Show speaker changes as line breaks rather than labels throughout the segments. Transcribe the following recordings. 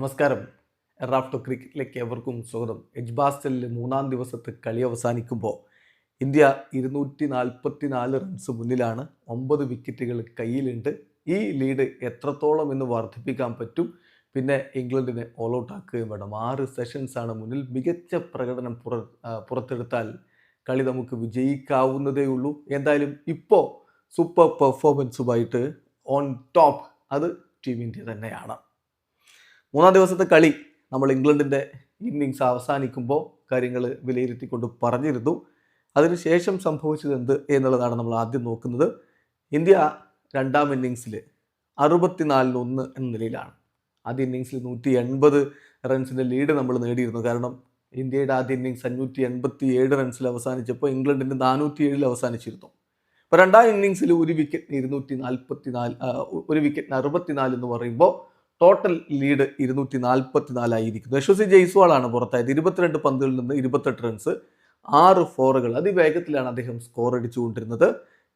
നമസ്കാരം. റാഫ്റ്റോ ക്രിക്കറ്റിലേക്ക് എവർക്കും സ്വാഗതം. എജ്ബാസ്റ്റലിൽ മൂന്നാം ദിവസത്തെ കളി അവസാനിക്കുമ്പോൾ ഇന്ത്യ ഇരുന്നൂറ്റി നാൽപ്പത്തി നാല് റൺസ് മുന്നിലാണ്. ഒമ്പത് വിക്കറ്റുകൾ കയ്യിലുണ്ട്. ഈ ലീഡ് എത്രത്തോളം എന്ന് വർദ്ധിപ്പിക്കാൻ പറ്റും? പിന്നെ ഇംഗ്ലണ്ടിനെ ഓൾ ഔട്ട് ആക്കുകയും വേണം. ആറ് സെഷൻസാണ് മുന്നിൽ. മികച്ച പ്രകടനം പുറ പുറത്തെടുത്താൽ കളി നമുക്ക് വിജയിക്കാവുന്നതേ ഉള്ളൂ. എന്തായാലും ഇപ്പോൾ സൂപ്പർ പെർഫോമൻസുമായിട്ട് ഓൺ ടോപ്പ് അത് ടീം ഇന്ത്യ തന്നെയാണ്. മൂന്നാം ദിവസത്തെ കളി നമ്മൾ ഇംഗ്ലണ്ടിന്റെ ഇന്നിങ്സ് അവസാനിക്കുമ്പോൾ കാര്യങ്ങൾ വിലയിരുത്തിക്കൊണ്ട് പറഞ്ഞിരുന്നു. അതിനുശേഷം സംഭവിച്ചത് എന്ത് എന്നുള്ളതാണ് നമ്മൾ ആദ്യം നോക്കുന്നത്. ഇന്ത്യ രണ്ടാം ഇന്നിങ്സിൽ അറുപത്തിനാലിന് ഒന്ന് എന്ന നിലയിലാണ്. ആദ്യ ഇന്നിങ്സിൽ നൂറ്റി എൺപത് റൺസിന്റെ ലീഡ് നമ്മൾ നേടിയിരുന്നു. കാരണം ഇന്ത്യയുടെ ആദ്യ ഇന്നിങ്സ് അഞ്ഞൂറ്റി എൺപത്തി ഏഴ് റൺസിൽ അവസാനിച്ചപ്പോൾ ഇംഗ്ലണ്ടിന്റെ നാനൂറ്റി ഏഴിൽ അവസാനിച്ചിരുന്നു. അപ്പോൾ രണ്ടാം ഇന്നിങ്സിൽ ഒരു വിക്കറ്റിന് ഇരുന്നൂറ്റി നാൽപ്പത്തി നാല് ഒരു വിക്കറ്റിന് അറുപത്തിനാല് എന്ന് പറയുമ്പോൾ ടോട്ടൽ ലീഡ് ഇരുന്നൂറ്റി നാൽപ്പത്തി നാലായിരിക്കുന്നു യശസ്വി ജയ്സ്വാളാണ് പുറത്തായത്. ഇരുപത്തിരണ്ട് പന്തുകളിൽ നിന്ന് ഇരുപത്തെട്ട് റൺസ് ആറ് ഫോറുകൾ അതിവേഗത്തിലാണ് അദ്ദേഹം സ്കോർ അടിച്ചുകൊണ്ടിരുന്നത്.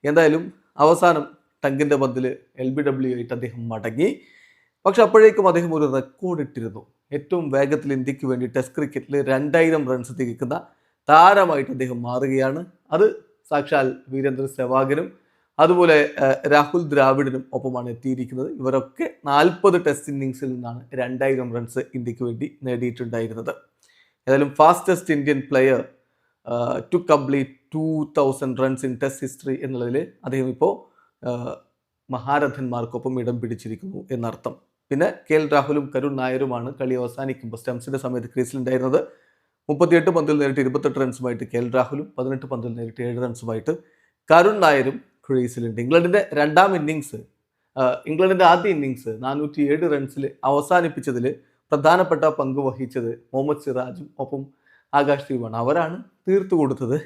എന്തായാലും അവസാനം ടങ്കിന്റെ പന്തിൽ എൽ ബി ഡബ്ല്യു ആയിട്ട് അദ്ദേഹം മടങ്ങി. പക്ഷെ അപ്പോഴേക്കും അദ്ദേഹം ഒരു റെക്കോർഡ് ഇട്ടിരുന്നു. ഏറ്റവും വേഗത്തിൽ ഇന്ത്യയ്ക്ക് വേണ്ടി ടെസ്റ്റ് ക്രിക്കറ്റിൽ രണ്ടായിരം റൺസ് തികക്കുന്ന താരമായിട്ട് അദ്ദേഹം മാറുകയാണ്. അത് സാക്ഷാൽ വീരേന്ദ്ര സെവാഗനും അതുപോലെ രാഹുൽ ദ്രാവിഡിനും ഒപ്പമാണ് എത്തിയിരിക്കുന്നത്. ഇവരൊക്കെ നാൽപ്പത് ടെസ്റ്റ് ഇന്നിങ്സിൽ നിന്നാണ് രണ്ടായിരം റൺസ് ഇന്ത്യയ്ക്ക് വേണ്ടി നേടിയിട്ടുണ്ടായിരുന്നത്. ഏതായാലും fastest Indian player to complete two thousand runs in test history എന്നുള്ളതിൽ അദ്ദേഹം ഇപ്പോൾ മഹാരഥന്മാർക്കൊപ്പം ഇടം പിടിച്ചിരിക്കുന്നു എന്നർത്ഥം. പിന്നെ കെ എൽ രാഹുലും കരുൺ നായരുമാണ് കളി അവസാനിക്കുമ്പോൾ സ്റ്റംസിന്റെ സമയത്ത് ക്രീസിലുണ്ടായിരുന്നത് മുപ്പത്തിയെട്ട് പന്തിൽ നേരിട്ട് ഇരുപത്തെട്ട് റൺസുമായിട്ട് കെ എൽ രാഹുലും പതിനെട്ട് പന്തിൽ നേരിട്ട് ഏഴ് റൺസുമായിട്ട് കരുൺ നായരും ക്രീസിലുണ്ട്. ഇംഗ്ലണ്ടിന്റെ രണ്ടാം ഇന്നിങ്സ് ഇംഗ്ലണ്ടിന്റെ ആദ്യ ഇന്നിങ്സ് നാനൂറ്റി ഏഴ് റൺസിൽ അവസാനിപ്പിച്ചതിൽ പ്രധാനപ്പെട്ട പങ്ക് വഹിച്ചത് മുഹമ്മദ് സിറാജും ഒപ്പം ആകാശ് ദീപാണ് അവരാണ് തീർത്തു കൊടുത്തത്.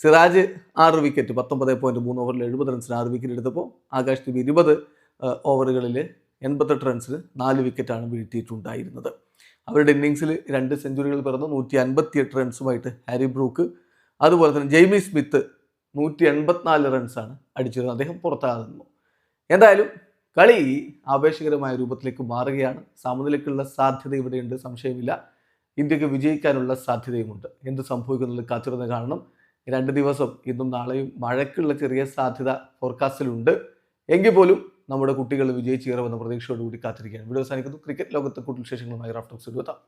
സിറാജ് ആറ് വിക്കറ്റ് പത്തൊമ്പത് പോയിന്റ് മൂന്ന് ഓവറിൽ എഴുപത് റൺസിന് ആറ് വിക്കറ്റ് എടുത്തപ്പോൾ ആകാശ് ദീപ് ഇരുപത് ഓവറുകളിൽ എൺപത്തെട്ട് റൺസിന് നാല് വിക്കറ്റാണ് വീഴ്ത്തിയിട്ടുണ്ടായിരുന്നത്. അവരുടെ ഇന്നിങ്സിൽ രണ്ട് സെഞ്ചുറികൾ പിറന്നു നൂറ്റി അൻപത്തിയെട്ട് റൺസുമായിട്ട് ഹാരി ബ്രൂക്ക് അതുപോലെ തന്നെ ജെയ്മി സ്മിത്ത് നൂറ്റി എൺപത്തിനാല് റൺസാണ് അടിച്ചിരുന്നത് അദ്ദേഹം പുറത്താകുന്നു. എന്തായാലും കളി ആവേശകരമായ രൂപത്തിലേക്ക് മാറുകയാണ്. സമനിലയ്ക്കുള്ള സാധ്യത ഇവിടെയുണ്ട് സംശയമില്ല. ഇന്ത്യയ്ക്ക് വിജയിക്കാനുള്ള സാധ്യതയുമുണ്ട്. എന്ത് സംഭവിക്കുന്നുള്ളത് കാത്തിരുന്ന കാണണം. രണ്ട് ദിവസം ഇന്നും നാളെയും മഴയ്ക്കുള്ള ചെറിയ സാധ്യത ഫോർകാസ്റ്റിലുണ്ട്. എങ്കിൽ പോലും നമ്മുടെ കുട്ടികൾ വിജയിച്ചേറുമെന്ന പ്രതീക്ഷയോടുകൂടി കാത്തിരിക്കുകയാണ്. വീഡിയോ അവസാനിക്കുന്നു. ക്രിക്കറ്റ് ലോകത്തെ കൂടുതൽ വിശേഷങ്ങളുമായി റാഫ്റ്റോക്സ് എടുത്താം